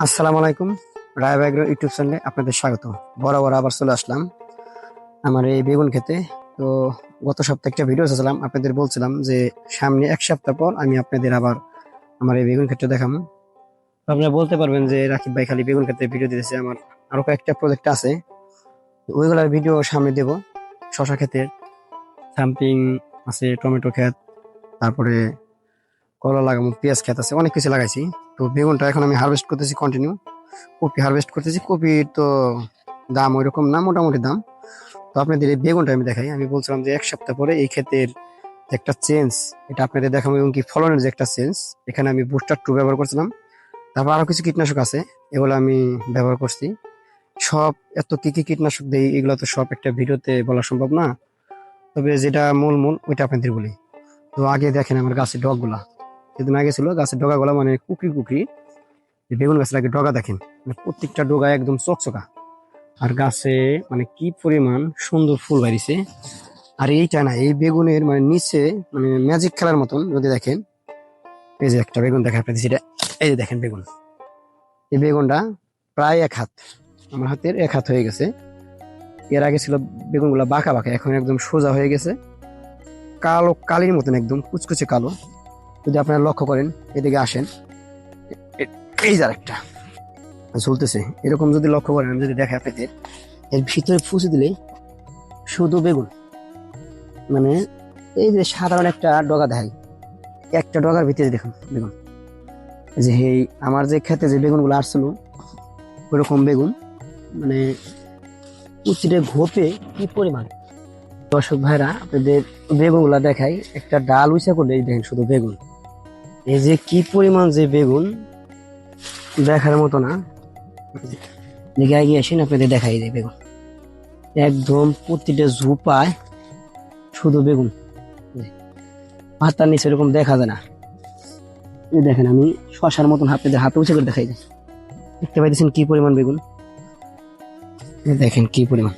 আসসালামু আলাইকুম। রায় ব্যাগ্র ইউটিউব চ্যানেলে আপনাদের স্বাগত বরাবর আবার চলে আসলাম আমার এই বেগুন খেতে। তো গত সপ্তাহে একটা ভিডিও এসেছিলাম আপনাদের বলছিলাম যে সামনে এক সপ্তাহ পর আমি আপনাদের আবার আমার এই বেগুন ক্ষেতটা দেখাবো। আপনারা বলতে পারবেন যে রাকিব ভাই খালি বেগুন ক্ষেত্রে ভিডিও দিতেছে। আমার আরও কয়েকটা প্রজেক্ট আছে। ওইগুলোর ভিডিও সামনে দেব। শশা ক্ষেতের, সামথিং আছে, টমেটো ক্ষেত, তারপরে কলা লাগাবো পেঁয়াজ ক্ষেত আছে, অনেক কিছু লাগাইছি। তো বেগুনটা এখন আমি হারভেস্ট করতেছি কন্টিনিউ কপি হারভেস্ট করতেছি, কপির তো দাম ওই রকম না, মোটামুটি দাম। তো আপনাদের এই বেগুনটা আমি দেখাই। আমি বলছিলাম যে এক সপ্তাহ পরে এই ক্ষেতের একটা চেঞ্জ, এটা আপনাদের দেখাবো এবং কি ফলনের যে একটা চেঞ্জ, এখানে আমি বুস্টার টু ব্যবহার করছিলাম। তারপর আরও কিছু কীটনাশক আছে, এগুলো আমি ব্যবহার করছি। সব, এত কি কি কীটনাশক দেই, এগুলো তো সব একটা ভিডিওতে বলা সম্ভব না। তবে যেটা মূল মূল, ওইটা আপনাদের বলি। তো আগে দেখেন আমার গাছের ডগগুলা। যেদিন আগে ছিল গাছের ডগাগুলো মানে কুকরি কুকরি। বেগুন গাছের আগে ডগা দেখেন মানে প্রত্যেকটা ডগা একদম চকচকা। আর গাছে মানে কি পরিমাণ সুন্দর ফুল বাড়িছে। আর এইটা না, এই বেগুনের মানে নিচে মানে ম্যাজিক খেলার মতন, যদি দেখেন। এই যে একটা বেগুন দেখা আপনাদের সেটা এই যে দেখেন বেগুন। এই বেগুনটা প্রায় এক হাত, আমার হাতের এক হাত হয়ে গেছে। এর আগে ছিল বেগুনগুলো বাঁকা বাঁকা, এখন একদম সোজা হয়ে গেছে। কালো কালির মতন, একদম কুচকুচে কালো। যদি আপনারা লক্ষ্য করেন, এদিকে আসেন। এই যার একটা ঝুলতেছে এরকম যদি লক্ষ্য করেন, আমি যদি দেখে আপনাদের, এর ভিতরে ফুসে দিলে শুধু বেগুন। মানে এই যে সাধারণ একটা ডগা দেখাই। একটা ডগার ভিতরে দেখুন, বেগুন। যে এই আমার যে খেতে যে বেগুনগুলো আসছিল, ওরকম বেগুন। মানে উচিরে ঘোপে কি পরিমাণ? দর্শক ভাইরা, আপনাদের বেগুনগুলো দেখাই। একটা ডাল উঁচা করলে দেখেন শুধু বেগুন। এই যে কি পরিমাণ যে বেগুন, দেখার মতো না। দিকে এগিয়ে আসেন, আপনাদের দেখাই যে বেগুন। একদম প্রতিটা ঝুপায় শুধু বেগুন। পাতার নিচে এরকম দেখা যায় না। এই দেখেন, আমি শশার মতন আপনাদের হাতে উঁচে করে দেখাই দিই। দেখতে পাইতেছেন কি পরিমাণ বেগুন? দেখেন কি পরিমাণ।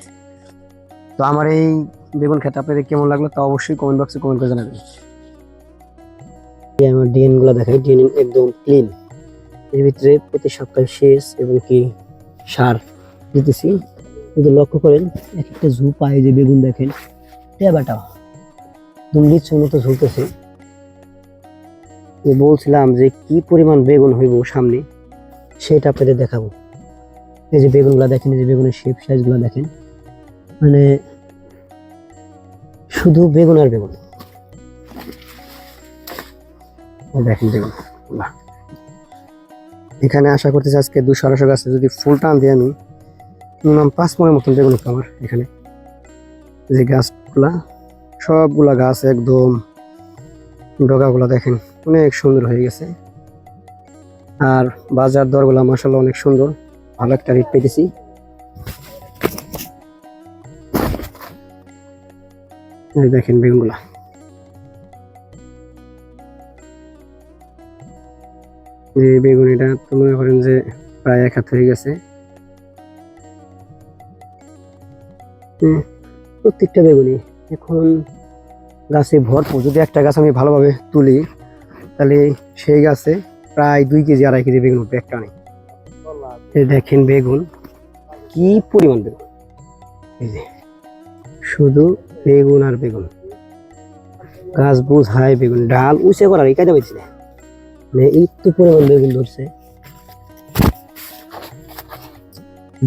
তো আমার এই বেগুন খেতে আপনাদের কেমন লাগল তা অবশ্যই কমেন্ট বক্সে কমেন্ট করে জানাবেন। আমার ডিএনগুলো দেখাই। ডিএন একদম ক্লিন এর ভিতরে প্রতি সপ্তাহে শেষ এবং কি সার দিতেছি। যদি লক্ষ্য করেন এক একটা ঝুপা এই যে বেগুন দেখেন, টেবাটা একদম মতো ঝুলতেছে। বলছিলাম যে কি পরিমাণ বেগুন হইব সামনে, সেটা আপনাদের দেখাবো। এই যে বেগুনগুলো দেখেন, এই যে বেগুনের শেপ সাইজগুলো দেখেন। মানে শুধু বেগুন আর বেগুন। দেখেন বাহ। এখানে আশা করতেছি আজকে দুশো আড়াইশো গাছে যদি ফুল টান দিয়ে আমি মিনিমাম পাঁচ মনের মতন বেগুন হতো আমার এখানে। যে গাছগুলা, সবগুলা গাছ একদম ডগাগুলা দেখেন, অনেক সুন্দর হয়ে গেছে। আর বাজার দরগুলা মাসাল্লাহ অনেক সুন্দর। ভালো একটা রেট এই দেখেন বেগুনগুলা। যে বেগুন এটা তো মনে করেন যে প্রায় এক হাত হয়ে গেছে। প্রত্যেকটা বেগুনই এখন গাছে ভরপুর। যদি একটা গাছ আমি ভালোভাবে তুলি, তাহলে সেই গাছে প্রায় দুই কেজি, আড়াই কেজি বেগুন উঠবে একটা দেখেন বেগুন, কি পরিমাণ বেগুন। এই যে, শুধু বেগুন আর বেগুন। গাছ বোঝায় বেগুন, ডাল উঁচে করার, এই কাজে পাইছি না। মানে একটু পরিমাণ বেগুন ধরছে।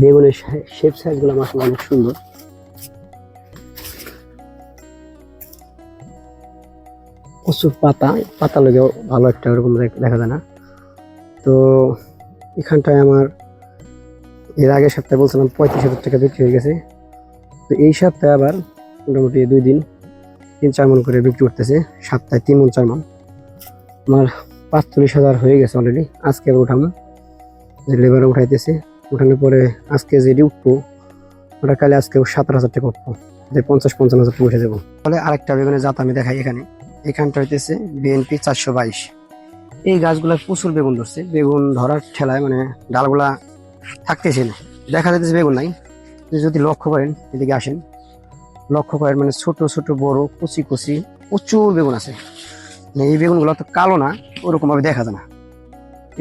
বেগুনের শেপ সাইজগুলো মাসাল অনেক সুন্দর। প্রচুর পাতা পাতা লেগেও ভালো একটা ওরকম দেখা যায় না। তো এখানটায় আমার এর আগের সপ্তাহে বলছিলাম পঁয়ত্রিশ হাজার টাকা বিক্রি হয়ে গেছে। তো এই সপ্তাহে আবার মোটামুটি দুই দিন, তিন চার মন করে বিক্রি করতেছে। সপ্তাহে তিন মন, চার মন। আমার পাঁচচল্লিশ হাজার হয়ে গেছে অলরেডি আজকে উঠামো যে লেবার উঠাইতেছে, উঠানোর পরে আজকে যেটি উঠবো, ওটা কালে আজকে সাতার হাজার টাকা উঠবো। যে পঞ্চাশ, পঞ্চান্ন হাজার টাকা উঠে যাব। ফলে আরেকটা বেগুনের জাত আমি দেখাই এখানে। এখানটা হইতেছে বিএনপি চারশো বাইশ। এই গাছগুলা প্রচুর বেগুন ধরছে। বেগুন ধরার ঠেলায় মানে ডালগুলা থাকতেছে না। দেখা যাইতেছে বেগুন নাই। যদি লক্ষ্য করেন, এদিকে আসেন। লক্ষ্য করেন মানে ছোট ছোট, বড়, কুচি কুচি, প্রচুর বেগুন আছে। এই বেগুনগুলো তো কালো না ওরকম ভাবে দেখা যায় না।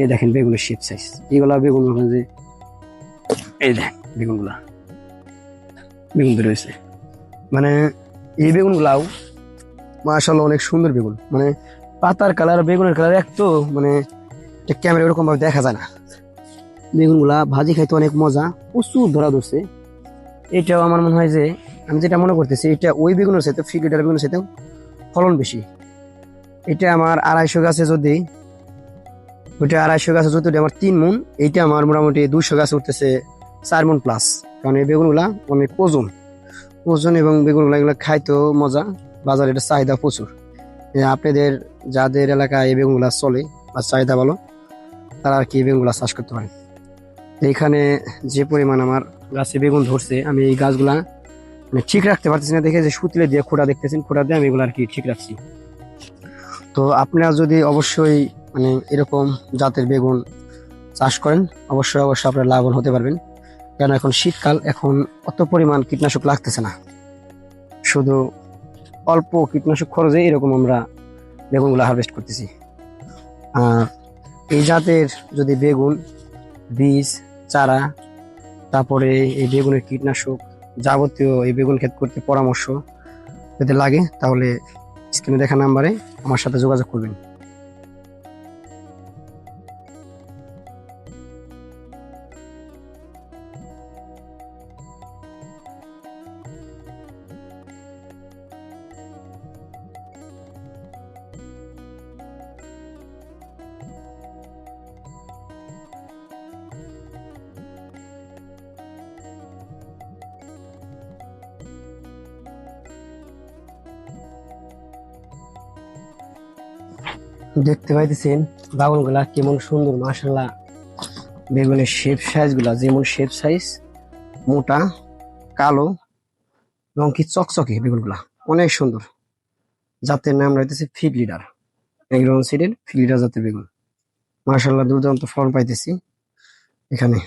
এই দেখেন বেগুনের শেপ সাইজ এইগুলা বেগুন যে, এই দেখেন বেগুনগুলা। বেগুন বেরোয়েছে মানে এই বেগুনগুলাও মাশাল্লাহ অনেক সুন্দর বেগুন। মানে পাতার কালার, বেগুনের কালার এক তো মানে ক্যামেরা এরকম ভাবে দেখা যায় না। বেগুনগুলা ভাজি খাইতে অনেক মজা, প্রচুর ধরা ধরছে। এটাও আমার মনে হয় যে, আমি যেটা মনে করতেছি, এটা ওই বেগুনের সাথে ফ্রি লিটার বেগুনের সাথে ফলন বেশি। এটা আমার আড়াইশো গাছে যদি, ওইটা আড়াইশো গাছে যদি আমার তিন মন, এইটা আমার মোটামুটি দুশো গাছ উঠতেছে চার মন প্লাস কারণ এই বেগুনগুলা অনেক ওজন। ওজন এবং বেগুনগুলা এগুলো খাইতেও মজা, বাজারে এটা চাহিদা প্রচুর। আপনাদের, যাদের এলাকায় এই বেগুনগুলা চলে বা চাহিদা ভালো, তারা আর কি বেগুনগুলা চাষ করতে পারে এইখানে যে পরিমাণ আমার গাছে বেগুন ধরছে, আমি এই গাছগুলা মানে ঠিক রাখতে পারতেছি না দেখে যে সুতলে দিয়ে খোঁড়া দেখতেছেন, খোঁড়া দিয়ে আমি এগুলো আর কি ঠিক রাখছি। তো আপনারা যদি অবশ্যই মানে এরকম জাতের বেগুন চাষ করেন, অবশ্যই অবশ্যই আপনারা লাভবান হতে পারবেন। কারণ এখন শীতকাল, এখন অত পরিমাণ কীটনাশক লাগতেছে না। শুধু অল্প কীটনাশক খরচে এরকম আমরা বেগুনগুলো হারভেস্ট করতেছি। আর এই জাতের যদি বেগুন, বীজ, চারা, তারপরে এই বেগুনের কীটনাশক যাবতীয় এই বেগুন ক্ষেত করতে পরামর্শ যদি লাগে, তাহলে স্ক্রিনে দেখা নাম্বারে আমার সাথে যোগাযোগ করবেন। দেখতে পাইতেছেন বাগুনগুলা কেমন সুন্দর মাসাল্লাহ বেগুনের শেপ সাইজগুলা যেমন শেপ সাইজ মোটা, কালো এবং কি চকচকে বেগুনগুলা। অনেক সুন্দর। জাতের নাম রয়েছে ফিড লিডার এগ্রন সিডের ফিড লিডার জাতের বেগুন। মাসাল্লাহ দুর্দান্ত ফল পাইতেছি। এখানে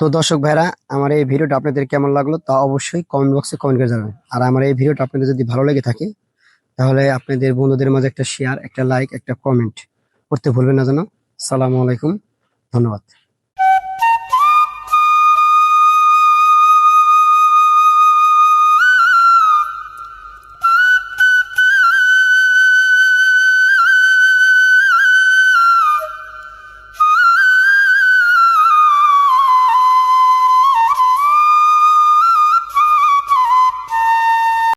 তো দর্শক ভাইরা, আমার এই ভিডিওটা আপনাদের কেমন লাগল তা অবশ্যই কমেন্ট বক্সে কমেন্ট করে জানাবেন। আর আমার এই ভিডিওটা আপনাদের যদি ভালো লেগে থাকে, তাহলে আপনাদের বন্ধুদের মাঝে একটা শেয়ার একটা লাইক একটা কমেন্ট করতে ভুলবেন না যেন। সালামু আলাইকুম, ধন্যবাদ।